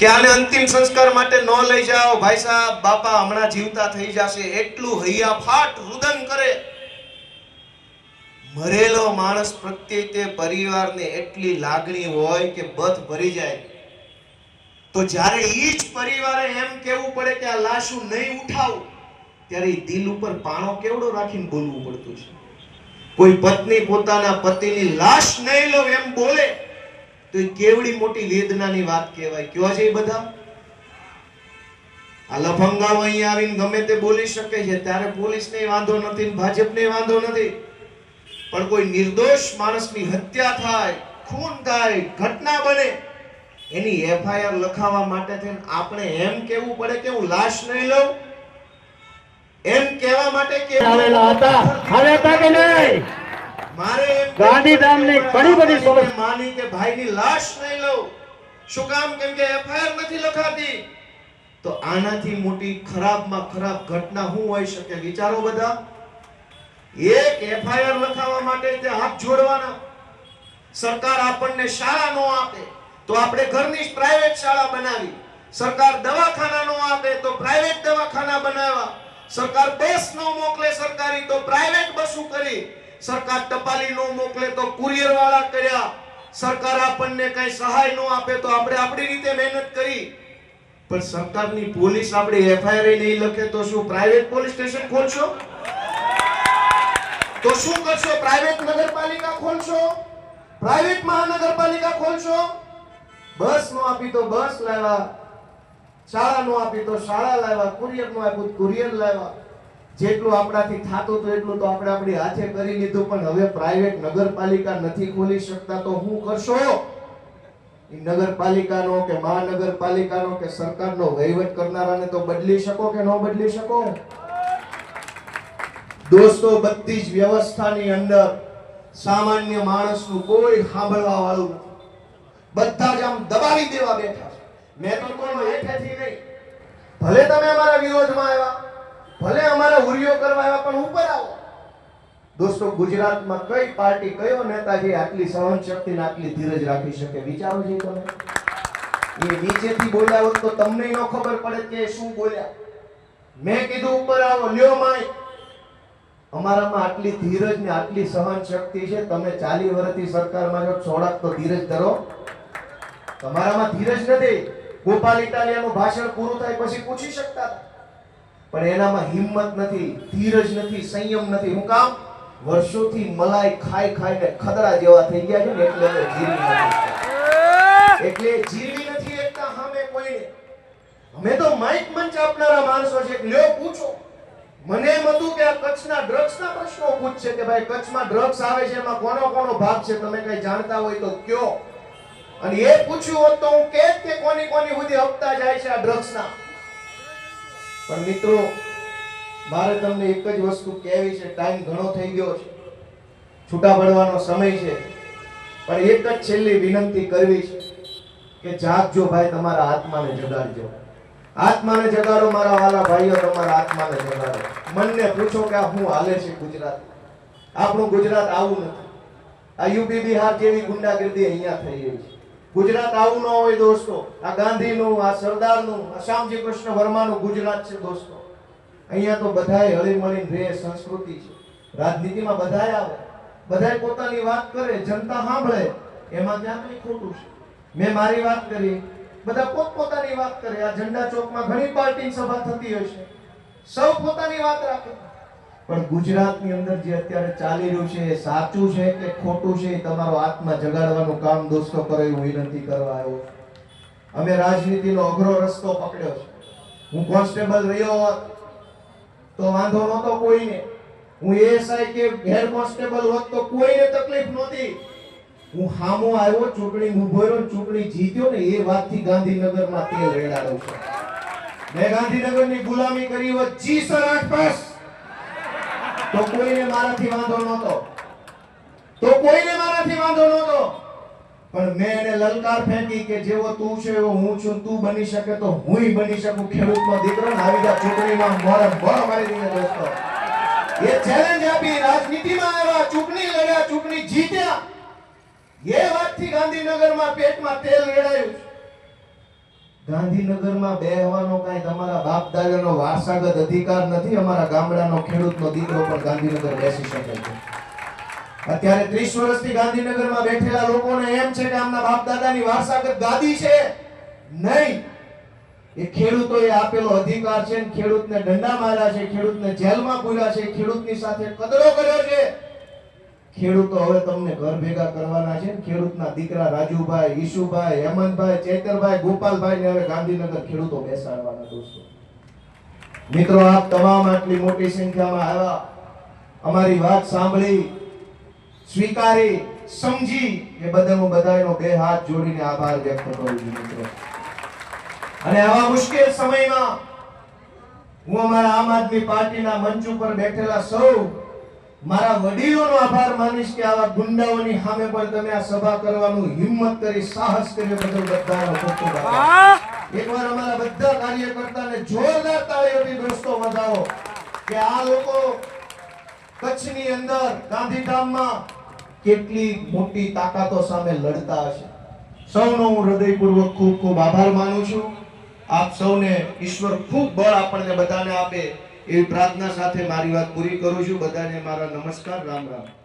કે આને અંતિમ સંસ્કાર માટે ન લઈ જાઓ. ભાઈ સાહેબ, બાપા હમણાં જીવતા થઈ જશે. એટલું હૈયાફાટ રુદન કરે. મરેલો માણસ પ્રત્યે તે પરિવારને એટલી લાગણી હોય કે બધ ભરી જાય. તો જ્યારે ઈ જ પરિવારે એમ કેવું પડે કે આ લાશું નહીં ઉઠાવું, ત્યારે દિલ ઉપર પાણો કેવડો રાખીને બોલવું પડતું છે? કોઈ પત્ની પોતાના પતિની લાશ નહીં લો એમ બોલે તો કેવડી મોટી વેદનાની વાત કહેવાય. કયો છે એ બધા? આ લફંગામાં અહીંયા આવીને ગમે તે બોલી શકે છે, ત્યારે પોલીસને વાંધો નથી ભાજપને વાંધો નથી. પણ કોઈ નિર્દોષ માણસની હત્યા થાય, ખૂન થાય, ઘટના બને, એની એફઆઈઆર લખાવવા માટે થઈને આપણે એમ કેવું પડે કે હું લાશ નહીં લઉં? એમ કહેવા માટે કે આવેલા હતા. હવે હતા નહીં? મારે એમ ઘણી બધી સમસ્યા- માની કે ભાઈની લાશ નહીં લઉં. શું કામ? કેમ કે એફઆઈઆર નથી લખાતી. તો આનાથી મોટી ખરાબમાં ખરાબ ઘટના શું હોઈ શકે? વિચારો બધા. એક એફઆઈઆર લખાવવા માટે તે હાથ જોડવાના. સરકાર આપણને શાળા નો આપે. તો આપણે ઘરની પ્રાઇવેટ શાળા બનાવી. સરકાર દવાખાના નો આપે તો પ્રાઇવેટ દવાખાના બનાવ્યા. સરકાર બસ નો મોકલે સરકારી તો પ્રાઇવેટ બસો કરી. સરકાર ટપાલી નો મોકલે તો કુરિયર વાળા કર્યા. સરકાર આપણને કઈ સહાય નો આપે તો આપણે આપણી રીતે મહેનત કરી. પણ સરકારની પોલીસ આપણે એફઆઈઆર નહીં લખે તો શું પ્રાઇવેટ પોલીસ સ્ટેશન ખોલશો? તો શું કરશો? પ્રાઇવેટ નગરપાલિકા ખોલશો? પ્રાઇવેટ મહાનગરપાલિકા ખોલશો? બસ નો આપી તો બસ લાવ્યા. શાળા નો આપી તો શાળા લાવ્યા. કુરિયર નો આપ્યું કુરિયર લાવ્યા. જેટલું આપણાથી થાતું હતું એટલું તો આપણે આપણી હાથે કરી લીધું, પણ હવે પ્રાઇવેટ નગરપાલિકા નથી ખોલી શકતા, તો શું કરશો? નગરપાલિકાનો કે મહાનગરપાલિકાનો કે સરકારનો વહીવટ કરનારાને તો બદલી શકો કે ન બદલી શકો? દોસ્તો, બધી જ વ્યવસ્થાની અંદર સામાન્ય માણસનું કોઈ સાંભળવા વાળું બધા જ આમ દબાવી દેવા બેઠા મેં તો કોણ હેઠેથી નહીં. ભલે તમે અમારા વિરોધમાં આવ્યા. ભલે અમારા હુરિયો કરવા આવ્યા, પણ ઉપર આવો. દોસ્તો, ગુજરાતમાં કઈ પાર્ટી, કયો નેતા જે આટલી સહન શક્તિ ને આટલી ધીરજ રાખી શકે, વિચારો છે તમે. એ નીચેથી બોલ્યા હોત તો તમને ન ખબર પડે કે શું બોલ્યા. મેં કીધું, ઉપર આવો, લ્યો માય અમારામાં આટલી ધીરજ ને આટલી સહન શક્તિ છે, તમે ચાલી વર્ષથી સરકારમાં જો છોડક તો ધીરજ ધરો. તમારામાં ધીરજ નથી. ગોપાલ ઇટાલિયાનું ભાષણ પૂરું થાય પછી પૂછી શકતા હતા. પણ એનામાં હિંમત નથી, ધીરજ નથી, સંયમ નથી. હું કામ? વર્ષોથી મલાઈ ખાઈ ખાઈને ખદડા જેવા થઈ ગયા છે ને, એટલે એટલે જીરવી નથી એકતા સામે કોઈને અમે તો માઇક મંચ આપનારા માણસો છે, લ્યો પૂછો. મને એમ હતું કે આ કચ્છના ડ્રગ્સના પ્રશ્નો પૂછશે કે ભાઈ કચ્છમાં ડ્રગ્સ આવે છે, એમાં કોનો કોનો ભાગ છે, તમે કઈ જાણતા હોય તો કયો? અને એ પૂછ્યું હોત તો હું કે કોની કોની સુધી હપ્તા જાય છે આ ડ્રગ્સના પણ મિત્રો, મારે તમને એક જ વસ્તુ કહેવી છે ટાઈમ ઘણો થઈ ગયો છે. છૂટા પડવાનો સમય છે. પણ એક જ છેલ્લી વિનંતી કરવી છે કે જાગજો ભાઈ, તમારા આત્માને જગાડજો. આત્માને જગાડો, મારા વાલા ભાઈઓ, તમારા આત્માને જગાડો. મનને પૂછો કે આ શું હાલે છે ગુજરાત? આપણું ગુજરાત આવું નથી. આ યુપી, બિહાર જેવી ગુંડાગીર્દી અહીંયા થઈ રહી છે. ગુજરાત આવું ન હોય દોસ્તો. આ ગાંધીનું, આ સરદારનું, આ શ્યામજી કૃષ્ણ વર્માનું ગુજરાત છે દોસ્તો. અહીંયા તો બધાય હળીમળીને રહે, સંસ્કૃતિ છે. રાજનીતિમાં બધાએ આવે. બધાએ પોતાની વાત કરે, જનતા સાંભળે. એમાં ક્યાં કઈ ખોટું છે? મેં મારી વાત કરી. બધા પોતપોતાની વાત કરે. આ ઝંડા ચોકમાં ઘણી પાર્ટી સભા થતી હશે સૌ પોતાની વાત રાખે. પણ ગુજરાતની અંદર જે અત્યારે ચાલી રહ્યું છે એ સાચું છે કે ખોટું છે એ તમારો આત્મા જગાડવાનું કામ દોસ્તો કરે હું વિનંતી કરવા આવ્યો. અમે રાજનીતિનો અઘરો રસ્તો પકડ્યો છે. હું કોન્સ્ટેબલ રહ્યો હોત તો વાંધો નહોતો કોઈને. હું એએસઆઈ કે હેડ કોન્સ્ટેબલ હોત તો કોઈને તકલીફ નહોતી. હું હામો આવ્યો, ચૂંટણી ઊભો રહ્યો ચૂંટણી જીત્યો ને એ વાતથી ગાંધીનગરમાં તેલ રેડાડું છું. મેં ગાંધીનગરની ગુલામી કરી હોત, જી સર, આઠ પાસ. તો કોઈને મારાથી વાંધો નહોતો. તો કોઈને મારાથી વાંધો નહોતો. પણ મેં એને લલકાર ફેંકી કે જેવો તું છે એવો હું છું તું બની શકે તો હુંય બની શકું. ખેડૂતનો દીકરો ને આવી જા ચૂંટણીમાં મોરે મોર મારી દઈએ દોસ્તો. એ ચેલેન્જ આપી રાજનીતિમાં આવ્યા, ચૂંટણી લડ્યા, ચૂંટણી જીત્યા. એ વાતથી ગાંધીનગરમાં પેટમાં તેલ રેડાયું. ગાંધીનગરમાં બેહવાનો કાંઈ તમારા બાપ દાદાનો વારસાગત અધિકાર નથી, અમારા ગામડાનો ખેડૂતનો દીકરો પણ ગાંધીનગર બેસી શકે છે. અત્યારે 30 વર્ષથી ગાંધીનગરમાં બેઠેલા લોકોને એમ છે કે આમના બાપ દાદાની વારસાગત ગાદી છે. નહીં. એ ખેડૂતોએ આપેલો અધિકાર છે ખેડૂતને દંડા માર્યા છે, ખેડૂતને જેલમાં પૂર્યા છે, ખેડૂતની સાથે કદરો કર્યો છે. ખેડૂતો હવે તમને ઘર ભેગા કરવાના છે. ખેડૂતના દીકરા રાજુભાઈ, ઈશુભાઈ, હેમંતભાઈ, ચેતરભાઈ, ગોપાલભાઈ ને હવે ગાંધીનગર ખેડૂતો બેસાડવાના દોસ્તો. મિત્રો, આપ તમામ આટલી મોટી સંખ્યામાં આવ્યા. અમારી વાત સાંભળી, સ્વીકારી, સમજી. એ બદલ હું બધાનો બે હાથ જોડીને આભાર વ્યક્ત કરું છું, મિત્રો. અને આવા મુશ્કેલ સમયમાં હું અમારા આમ આદમી પાર્ટીના મંચ ઉપર બેઠેલા સૌ મારા વડીલોનો આભાર માનીશ કે આવા ગુંડાઓની સામે પણ તમે આ સભા કરવાનું હિંમત કરી સાહસ કર્યો બદલ બધાનો ખૂબ ખૂબ એકવાર અમારા બધા કાર્યકર્તાને જોરદાર તાળીઓથી દોસ્તો વધાવો કે આ લોકો કચ્છની અંદર ગાંધીધામમાં કેટલી મોટી તાકાતો સામે લડતા હશે. સૌનો હું હૃદયપૂર્વક ખૂબ ખૂબ આભાર માનું છું. આપ સૌને ઈશ્વર ખૂબ બળ આપણને બધાને આપે. એવી પ્રાર્થના સાથે મારી વાત પૂરી કરું છું. બધાને મારા નમસ્કાર. રામ રામ.